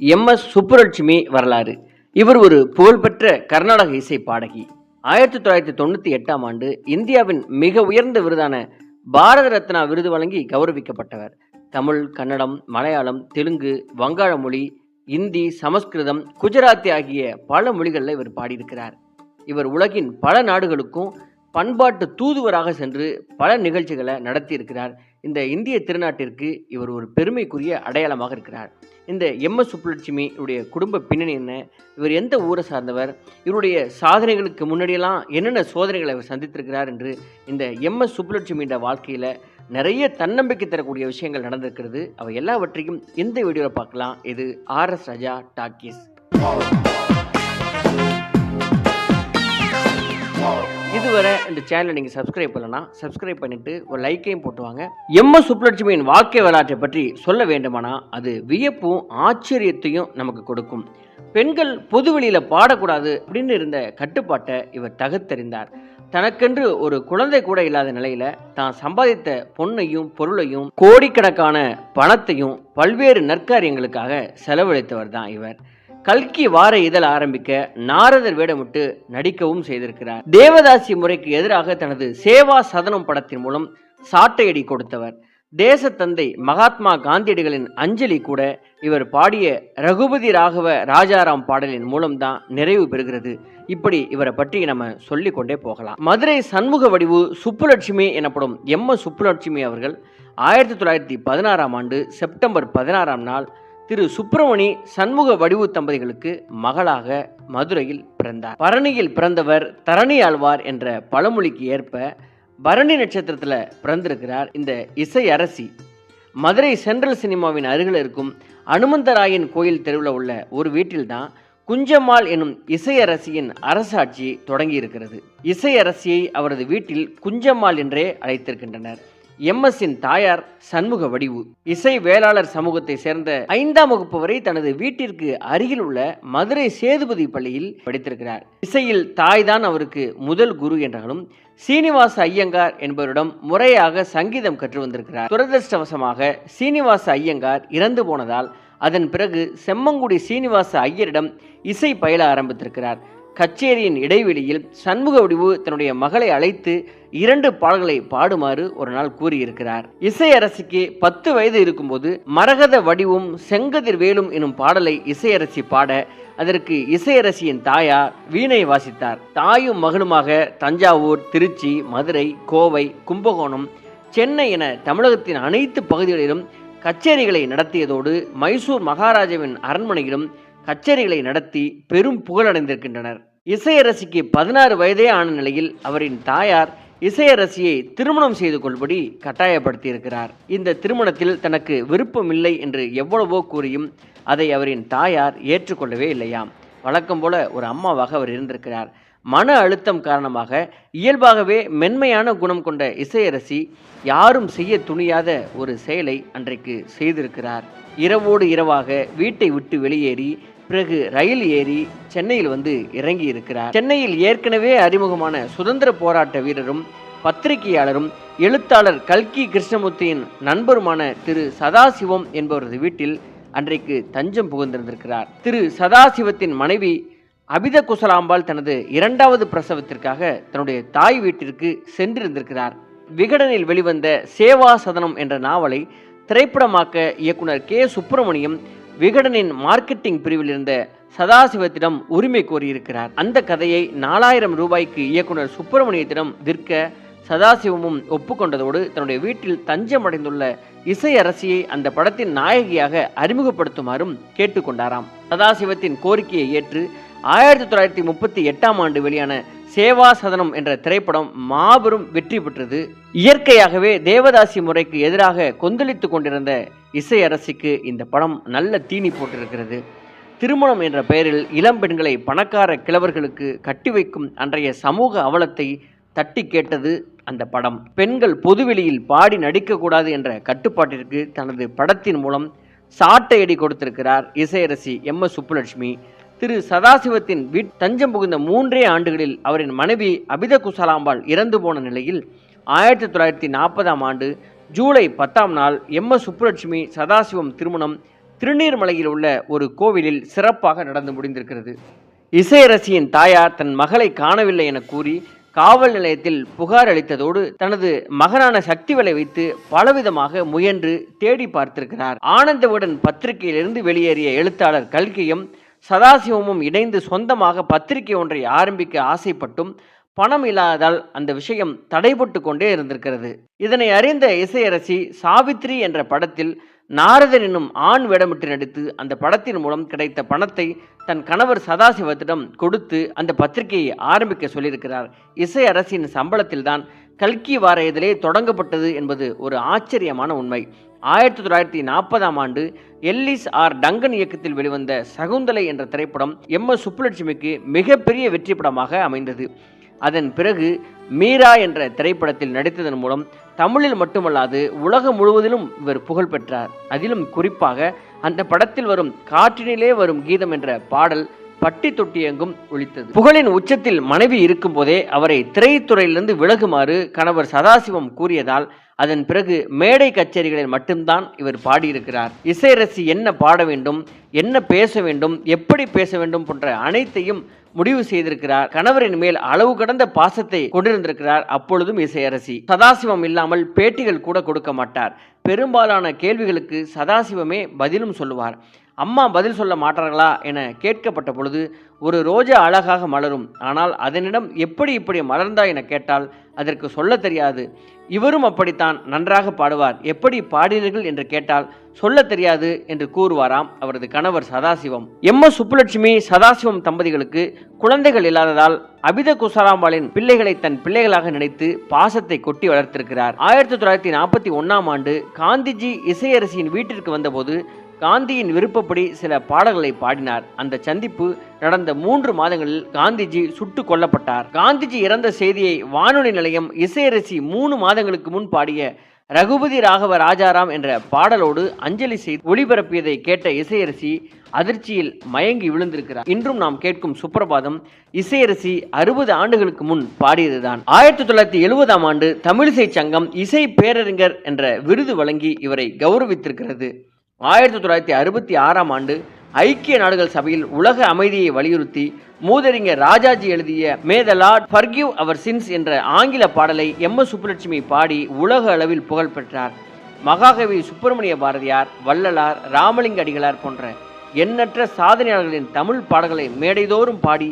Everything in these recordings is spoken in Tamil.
எம் எஸ் சுப்புலட்சுமி வரலாறு. இவர் ஒரு புகழ்பெற்ற கர்நாடக இசை பாடகி. ஆயிரத்தி தொள்ளாயிரத்தி தொண்ணூற்றி எட்டாம் ஆண்டு இந்தியாவின் மிக உயர்ந்த விருதான பாரத ரத்னா விருது வழங்கி கௌரவிக்கப்பட்டவர். தமிழ் கன்னடம் மலையாளம் தெலுங்கு வங்காள மொழி இந்தி சமஸ்கிருதம் குஜராத்தி ஆகிய பல மொழிகளில் இவர் பாடியிருக்கிறார். இவர் உலகின் பல நாடுகளுக்கும் பண்பாட்டு தூதுவராக சென்று பல நிகழ்ச்சிகளை நடத்தியிருக்கிறார். இந்த இந்திய திருநாட்டிற்கு இவர் ஒரு பெருமைக்குரிய அடையாளமாக இருக்கிறார். இந்த எம் எஸ் சுப்புலட்சுமி இவருடைய குடும்ப பின்னணி என்ன? இவர் எந்த ஊரை சார்ந்தவர்? இவருடைய சாதனைகளுக்கு முன்னாடியெல்லாம் என்னென்ன சோதனைகளை அவர் சந்தித்திருக்கிறார் என்று இந்த எம் எஸ் சுப்புலட்சுமியோட வாழ்க்கையில் நிறைய தன்னம்பிக்கை தரக்கூடிய விஷயங்கள் நடந்திருக்கிறது. அவை எல்லாவற்றையும் இந்த வீடியோவில் பார்க்கலாம். இது ஆர்எஸ் ராஜா டாக்கீஸ். இதுவரை இந்த சேனலை நீங்கள் சப்ஸ்கிரைப் பண்ணலன்னா சப்ஸ்கிரைப் பண்ணிவிட்டு ஒரு லைக்கையும் போட்டுவாங்க. M S M. எஸ். சுப்புலட்சுமியின் வாழ்க்கை வரலாற்றை பற்றி சொல்ல வேண்டுமானா அது வியப்பும் ஆச்சரியத்தையும் நமக்கு கொடுக்கும். பெண்கள் பொதுவெளியில் பாடக்கூடாது அப்படின்னு இருந்த கட்டுப்பாட்டை இவர் தகுத்தறிந்தார் தனக்கென்று ஒரு குழந்தை கூட இல்லாத நிலையில தான் சம்பாதித்த பொண்ணையும் பொருளையும் கோடிக்கணக்கான பணத்தையும் பல்வேறு நற்காரியங்களுக்காக செலவழித்தவர் தான் இவர். கல்கி வார இதழ் ஆரம்பிக்க நாரதர் வேடமிட்டு நடிக்கவும் செய்திருக்கிறார். தேவதாசி முறைக்கு எதிராக தனது சேவா சதனம் படத்தின் மூலம் சாட்டையடி கொடுத்தவர். தேசத்தந்தை மகாத்மா காந்தியடிகளின் அஞ்சலி கூட இவர் பாடிய ரகுபதி ராகவ ராஜாராம் பாடலின் மூலம்தான் நிறைவு பெறுகிறது. இப்படி இவரை பற்றி நம்ம சொல்லி கொண்டே போகலாம். மதுரை சண்முக வடிவு சுப்புலட்சுமி எனப்படும் எம் எஸ் சுப்புலட்சுமி அவர்கள் ஆயிரத்தி தொள்ளாயிரத்தி பதினாறாம் ஆண்டு செப்டம்பர் பதினாறாம் நாள் திரு சுப்பிரமணி சண்முக வடிவு தம்பதிகளுக்கு மகளாக மதுரையில் பிறந்தார். பரணியில் பிறந்தவர் தரணி ஆழ்வார் என்ற பழமொழிக்கு ஏற்ப பரணி நட்சத்திரத்தில் பிறந்திருக்கிறார் இந்த இசை அரசி. மதுரை சென்ட்ரல் சினிமாவின் அருகில் இருக்கும் அனுமந்தராயன் கோயில் தெருவில் உள்ள ஒரு வீட்டில்தான் குஞ்சம்மாள் எனும் இசையரசியின் அரசாட்சி தொடங்கியிருக்கிறது. இசையரசியை அவரது வீட்டில் குஞ்சம்மாள் என்றே அழைத்திருக்கின்றனர். எம்எஸ்ஸின் தாயார் சண்முக வடிவு. இசை வேளாளர் சமூகத்தை சேர்ந்த ஐந்தாம் வகுப்பு வரை தனது வீட்டிற்கு அருகில் உள்ள மதுரை சேதுபதி பள்ளியில் படித்திருக்கிறார். இசையில் தாய்தான் அவருக்கு முதல் குரு என்றாலும் சீனிவாச ஐயங்கார் என்பவரிடம் முறையாக சங்கீதம் கற்று வந்திருக்கிறார். துரதிருஷ்டவசமாக சீனிவாச ஐயங்கார் இறந்து போனதால் அதன் பிறகு செம்மங்குடி சீனிவாச ஐயரிடம் இசை பயில ஆரம்பித்திருக்கிறார். கச்சேரியின் இடைவெளியில் சண்முக வடிவு தன்னுடைய மகளை அழைத்து இரண்டு பாடல்களை பாடுமாறு ஒரு நாள் கூறியிருக்கிறார். இசையரசிக்கு பத்து வயது இருக்கும்போது மரகத வடிவும் செங்கதிர் வேலும் எனும் பாடலை இசையரசி பாட அதற்கு இசையரசியின் தாயார் வீணை வாசித்தார். தாயும் மகனுமாக தஞ்சாவூர் திருச்சி மதுரை கோவை கும்பகோணம் சென்னை என தமிழகத்தின் அனைத்து பகுதிகளிலும் கச்சேரிகளை நடத்தியதோடு மைசூர் மகாராஜாவின் அரண்மனையிலும் கச்சேரிகளை நடத்தி பெரும் புகழடைந்திருக்கின்றனர். இசையரசிக்கு பதினாறு வயதே ஆன நிலையில் அவரின் தாயார் இசையரசியை திருமணம் செய்து கொள்படி கட்டாயப்படுத்தியிருக்கிறார். இந்த திருமணத்தில் தனக்கு விருப்பமில்லை என்று எவ்வளவோ கூறியும் அதை அவரின் தாயார் ஏற்றுக்கொள்ளவே இல்லையாம். வழக்கம் போல ஒரு அம்மாவாக அவர் இருந்திருக்கிறார். மன அழுத்தம் காரணமாக இயல்பாகவே மென்மையான குணம் கொண்ட இசையரசி யாரும் செய்ய துணியாத ஒரு செயலை அன்றைக்கு செய்திருக்கிறார். இரவோடு இரவாக வீட்டை விட்டு வெளியேறி பிறகு ரயில் ஏறி சென்னையில் வந்து இறங்கி இருக்கிறார் சென்னையில் ஏற்கனவே அறிமுகமான சுதந்திர போராட்ட வீரரும் பத்திரிகையாளரும் எழுத்தாளர் கல்கி கிருஷ்ணமூர்த்தியின் நண்பருமான திரு சதாசிவம் என்பவரது வீட்டில் அன்றைக்கு தஞ்சம் புகுந்திருந்திருக்கிறார். திரு சதாசிவத்தின் மனைவி அபித குசலாம்பாள் தனது இரண்டாவது பிரசவத்திற்காக தன்னுடைய தாய் வீட்டிற்கு சென்றிருந்திருக்கிறார். விகடனில் வெளிவந்த சேவா சதனம் என்ற நாவலை திரைப்படமாக்க இயக்குனர் கே. சுப்பிரமணியம் விகடனின் மார்க்கெட்டிங் பிரிவில் இருந்த சதாசிவத்திடம் உரிமை கோரியிருக்கிறார். அந்த கதையை நாலாயிரம் ரூபாய்க்கு இயக்குனர் சுப்பிரமணியத்திடம் விற்க சதாசிவமும் ஒப்புக்கொண்டதோடு தன்னுடைய வீட்டில் தஞ்சம் அடைந்துள்ள இசை அரசியை அந்த படத்தின் நாயகியாக அறிமுகப்படுத்துமாறும் கேட்டுக்கொண்டாராம். சதாசிவத்தின் கோரிக்கையை ஏற்று ஆயிரத்தி தொள்ளாயிரத்தி முப்பத்தி எட்டாம் ஆண்டு வெளியான சேவா சதனம் என்ற திரைப்படம் மாபெரும் வெற்றி பெற்றது. இயற்கையாகவே தேவதாசி முறைக்கு எதிராக கொந்தளித்து கொண்டிருந்த இசையரசிக்கு இந்த படம் நல்ல தீனி போட்டிருக்கிறது. திருமணம் என்ற பெயரில் இளம் பெண்களை பணக்கார கிழவர்களுக்கு கட்டி வைக்கும் அன்றைய சமூக அவலத்தை தட்டி கேட்டது அந்த படம். பெண்கள் பொதுவெளியில் பாடி நடிக்கக்கூடாது என்ற கட்டுப்பாட்டிற்கு தனது படத்தின் மூலம் சாட்டையடி கொடுத்திருக்கிறார் இசையரசி எம். எஸ். சுப்புலட்சுமி. திரு. சதாசிவத்தின் வீட் தஞ்சம் புகுந்த மூன்றே ஆண்டுகளில் அவரின் மனைவி அபித குசலாம்பாள் இறந்து போன நிலையில் ஆயிரத்தி தொள்ளாயிரத்தி நாற்பதாம் ஆண்டு ஜூலை பத்தாம் நாள் எம் எஸ் சுப்புலட்சுமி சதாசிவம் திருமணம் திருநீர்மலையில் உள்ள ஒரு கோவிலில் சிறப்பாக நடந்து முடிந்திருக்கிறது. இசையரசியின் தாயார் தன் மகளை காணவில்லை என கூறி காவல் நிலையத்தில் புகார் அளித்ததோடு தனது மகனான சக்திவலை வைத்து பலவிதமாக முயன்று தேடி பார்த்திருக்கிறார். ஆனந்தவுடன் பத்திரிகையிலிருந்து வெளியேறிய எழுத்தாளர் கல்கியும் சதாசிவமும் இணைந்து சொந்தமாக பத்திரிகை ஒன்றை ஆரம்பிக்க ஆசைப்பட்டும் பணம் இல்லாததால் அந்த விஷயம் தடைபட்டு கொண்டே இருந்திருக்கிறது. இதனை அறிந்த இசையரசி சாவித்ரி என்ற படத்தில் நாரதன் என்னும் ஆண் வேடமிட்டு நடித்து அந்த படத்தின் மூலம் கிடைத்த பணத்தை தன் கணவர் சதாசிவத்திடம் கொடுத்து அந்த பத்திரிகையை ஆரம்பிக்க சொல்லியிருக்கிறார். இசை அரசின் சம்பளத்தில்தான் கல்கி வார இதழே தொடங்கப்பட்டது என்பது ஒரு ஆச்சரியமான உண்மை. ஆயிரத்தி தொள்ளாயிரத்தி நாற்பதாம் ஆண்டு எல்லிஸ் ஆர் டங்கன் இயக்கத்தில் வெளிவந்த சகுந்தலை என்ற திரைப்படம் எம் எஸ் சுப்புலட்சுமிக்கு மிகப்பெரிய வெற்றி படமாக அமைந்தது. அதன் பிறகு மீரா என்ற திரைப்படத்தில் நடித்ததன் மூலம் தமிழில் மட்டுமல்லாது உலகம் முழுவதிலும் இவர் புகழ் பெற்றார். அதிலும் குறிப்பாக அந்த படத்தில் வரும் காற்றினிலே வரும் கீதம் என்ற பாடல் பட்டி தொட்டி எங்கும் ஒழித்தது. புகழின் உச்சத்தில் மனைவி இருக்கும் போதே அவரை திரைத்துறையிலிருந்து விலகுமாறு கணவர் சதாசிவம் கூறியதால் அதன் பிறகு மேடை கச்சேரிகளில் மட்டும்தான் இவர் பாடியிருக்கிறார். இசைரசி என்ன பாட வேண்டும் என்ன பேச வேண்டும் எப்படி பேச வேண்டும் போன்ற அனைத்தையும் முடிவு செய்திருக்கிறார். கணவரின் மேல் அளவு கடந்த பாசத்தை கொண்டிருந்திருக்கிறார் அப்பொழுதும் இசையரசி சதாசிவம் இல்லாமல் பேட்டிகள் கூட கொடுக்க மாட்டார். பெரும்பாலான கேள்விகளுக்கு சதாசிவமே பதிலும் சொல்லுவார். அம்மா பதில் சொல்ல மாட்டார்களா என கேட்கப்பட்ட பொழுது ஒரு ரோஜா அழகாக மலரும். ஆனால் அதனிடம் எப்படி இப்படி மலர்ந்தா என கேட்டால் அதற்கு சொல்ல தெரியாது. இவரும் அப்படித்தான் நன்றாக பாடுவார். எப்படி பாடினீர்கள் என்று கேட்டால் சொல்ல தெரியாது என்று கூறுவாராம் அவரது கணவர் சதாசிவம். எம். எஸ். சுப்புலட்சுமி சதாசிவம் தம்பதிகளுக்கு குழந்தைகள் இல்லாததால் அபித குசாராம்பாளின் பிள்ளைகளை தன் பிள்ளைகளாக நினைத்து பாசத்தை கொட்டி வளர்த்திருக்கிறார். ஆயிரத்தி தொள்ளாயிரத்தி நாற்பத்தி ஒன்னாம் ஆண்டு காந்திஜி இசையரசியின் வீட்டிற்கு வந்தபோது காந்தியின் விருப்பப்படி சில பாடல்களை பாடினார். அந்த சந்திப்பு நடந்த மூன்று மாதங்களில் காந்திஜி சுட்டு கொல்லப்பட்டார். காந்திஜி இறந்த செய்தியை வானொலி நிலையம் இசையரசி மூணு மாதங்களுக்கு முன் பாடிய ரகுபதி ராகவ ராஜாராம் என்ற பாடலோடு அஞ்சலி செய்து ஒளிபரப்பியதை கேட்ட இசையரசி அதிர்ச்சியில் மயங்கி விழுந்திருக்கிறார். இன்றும் நாம் கேட்கும் சுப்பிரபாதம் இசையரசி அறுபது ஆண்டுகளுக்கு முன் பாடியதுதான். ஆயிரத்தி தொள்ளாயிரத்தி எழுபதாம் ஆண்டு தமிழிசை சங்கம் இசை பேரறிஞர் என்ற விருது வழங்கி இவரை கௌரவித்திருக்கிறது. ஆயிரத்தி தொள்ளாயிரத்தி அறுபத்தி ஆறாம் ஆண்டு ஐக்கிய நாடுகள் சபையில் உலக அமைதியை வலியுறுத்தி மூதறிஞர் ராஜாஜி எழுதிய may the lord forgive our sins என்ற ஆங்கில பாடலை எம் எஸ் சுப்புலட்சுமி பாடி உலக அளவில் புகழ் பெற்றார். மகாகவி சுப்பிரமணிய பாரதியார் வள்ளலார் ராமலிங்க அடிகளார் போன்ற எண்ணற்ற சாதனையாளர்களின் தமிழ் பாடல்களை மேடைதோறும் பாடி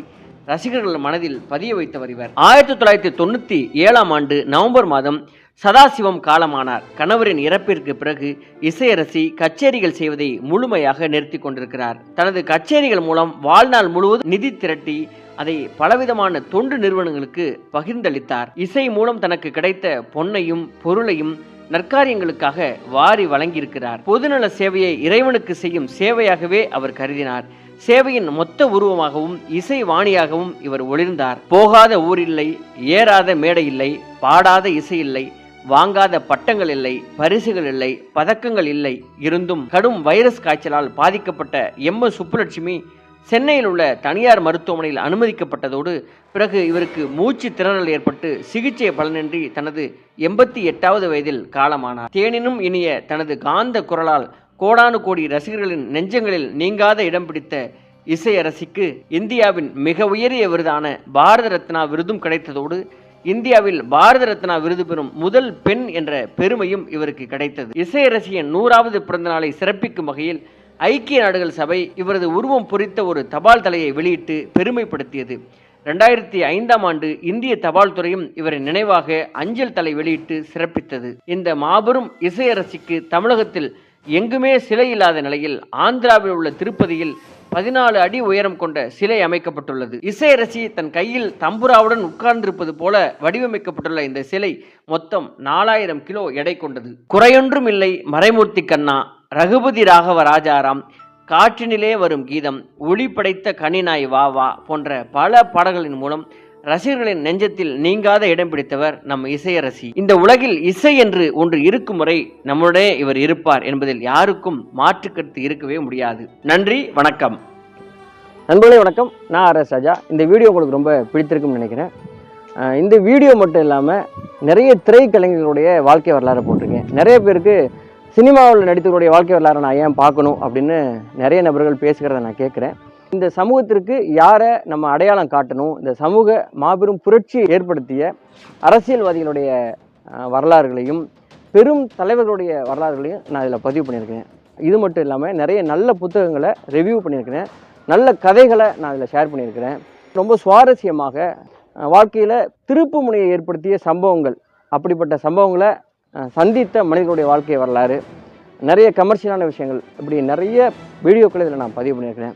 ரசிகர்கள் மனதில் பதிய வைத்தவர் இவர். ஆயிரத்தி தொள்ளாயிரத்தி தொண்ணூற்றி ஏழாம் ஆண்டு நவம்பர் மாதம் சதாசிவம் காலமானார். கணவரின் இறப்பிற்கு பிறகு இசையரசி கச்சேரிகள் செய்வதை முழுமையாக நிறுத்தி கொண்டிருக்கிறார். தனது கச்சேரிகள் மூலம் வாழ்நாள் முழுவதும் நிதி திரட்டி அதை பலவிதமான தொண்டு நிறுவனங்களுக்கு பகிர்ந்தளித்தார். இசை மூலம் தனக்கு கிடைத்த பொன்னையும் பொருளையும் நற்காரியங்களுக்காக வாரி வழங்கியிருக்கிறார். பொதுநல சேவையை இறைவனுக்கு செய்யும் சேவையாகவே அவர் கருதினார். சேவையின் மொத்த உருவமாகவும் இசை வாணியாகவும் இவர் ஒளிர்ந்தார். போகாத ஊரில்லை ஏறாத மேடை இல்லை பாடாத இசையில்லை வாங்காத பட்டங்கள் இல்லை பரிசுகள் இல்லை பதக்கங்கள் இல்லை. இருந்தும் கடும் வைரஸ் காய்ச்சலால் பாதிக்கப்பட்ட எம். எஸ். சுப்புலட்சுமி சென்னையில் உள்ள தனியார் மருத்துவமனையில் அனுமதிக்கப்பட்டதோடு பிறகு இவருக்கு மூச்சு திணறல் ஏற்பட்டு சிகிச்சை பலனின்றி தனது எண்பத்தி எட்டாவது வயதில் காலமானார். தேனினும் இனிய தனது காந்த குரலால் கோடானு கோடி ரசிகர்களின் நெஞ்சங்களில் நீங்காத இடம் பிடித்த இசையரசிக்கு இந்தியாவின் மிக உயரிய விருதான பாரத ரத்னா விருதும் கிடைத்ததோடு இந்தியாவில் பாரத ரத்னா விருது பெறும் முதல் பெண் என்ற பெருமையும் இவருக்கு கிடைத்தது. இசையரசியின் நூறாவது பிறந்த நாளை சிறப்பிக்கும் வகையில் ஐக்கிய நாடுகள் சபை இவரது உருவம் பொறித்த ஒரு தபால் தலையை வெளியிட்டு பெருமைப்படுத்தியது. ரெண்டாயிரத்தி ஐந்தாம் ஆண்டு இந்திய தபால் துறையும் இவரின் நினைவாக அஞ்சல் தலை வெளியிட்டு சிறப்பித்தது. இந்த மாபெரும் இசையரசிக்கு தமிழகத்தில் எங்குமே சிலை இல்லாத நிலையில் ஆந்திராவில் உள்ள திருப்பதியில் பதினாலு அடி உயரம் கொண்ட சிலை அமைக்கப்பட்டுள்ளது. இசையரசி தன் கையில் தம்புராவுடன் உட்கார்ந்திருப்பது போல வடிவமைக்கப்பட்டுள்ள இந்த சிலை மொத்தம் நாலாயிரம் கிலோ எடை கொண்டது. குறையொன்றும் இல்லை மறைமூர்த்தி கண்ணா ரகுபதி ராகவ ராஜாராம் காற்றினிலே வரும் கீதம் ஒளி படைத்த கனிநாய் வா வா போன்ற பல பாடல்களின் மூலம் ரசிகர்களின் நெஞ்சத்தில் நீங்காத இடம் பிடித்தவர் நம் இசையரசி. இந்த உலகில் இசை என்று ஒன்று இருக்கும் வரை நம்முடைய இவர் இருப்பார் என்பதில் யாருக்கும் மாற்று கருத்து இருக்கவே முடியாது. நன்றி வணக்கம். நண்பர்களே வணக்கம். நான் ஆர் எஸ் ராஜா. இந்த வீடியோ உங்களுக்கு ரொம்ப பிடித்திருக்கும்னு நினைக்கிறேன். இந்த வீடியோ மட்டும் இல்லாமல் நிறைய திரைக்கலைஞர்களுடைய வாழ்க்கை வரலாறு போட்டிருக்கேன். நிறைய பேருக்கு சினிமாவில் நடித்தவருடைய வாழ்க்கை வரலாறு நான் ஏன் பார்க்கணும் அப்படின்னு நிறைய நபர்கள் பேசுகிறத நான் கேட்குறேன். இந்த சமூகத்திற்கு யாரை நம்ம அடையாளம் காட்டணும்? இந்த சமூக மாபெரும் புரட்சி ஏற்படுத்திய அரசியல்வாதிகளுடைய வரலாறுகளையும் பெரும் தலைவர்களுடைய வரலாறுகளையும் நான் இதில் பதிவு பண்ணியிருக்கேன். இது மட்டும் இல்லாமல் நிறைய நல்ல புத்தகங்களை ரிவ்யூ பண்ணியிருக்கிறேன். நல்ல கதைகளை நான் இதில் ஷேர் பண்ணியிருக்கிறேன். ரொம்ப சுவாரஸ்யமாக வாழ்க்கையில் திருப்பு முனையை ஏற்படுத்திய சம்பவங்கள் அப்படிப்பட்ட சம்பவங்களை சந்தித்த மனிதர்களுடைய வாழ்க்கை வரலாறு நிறைய கமர்ஷியலான விஷயங்கள் இப்படி நிறைய வீடியோக்களை இதில் நான் பதிவு பண்ணியிருக்கிறேன்.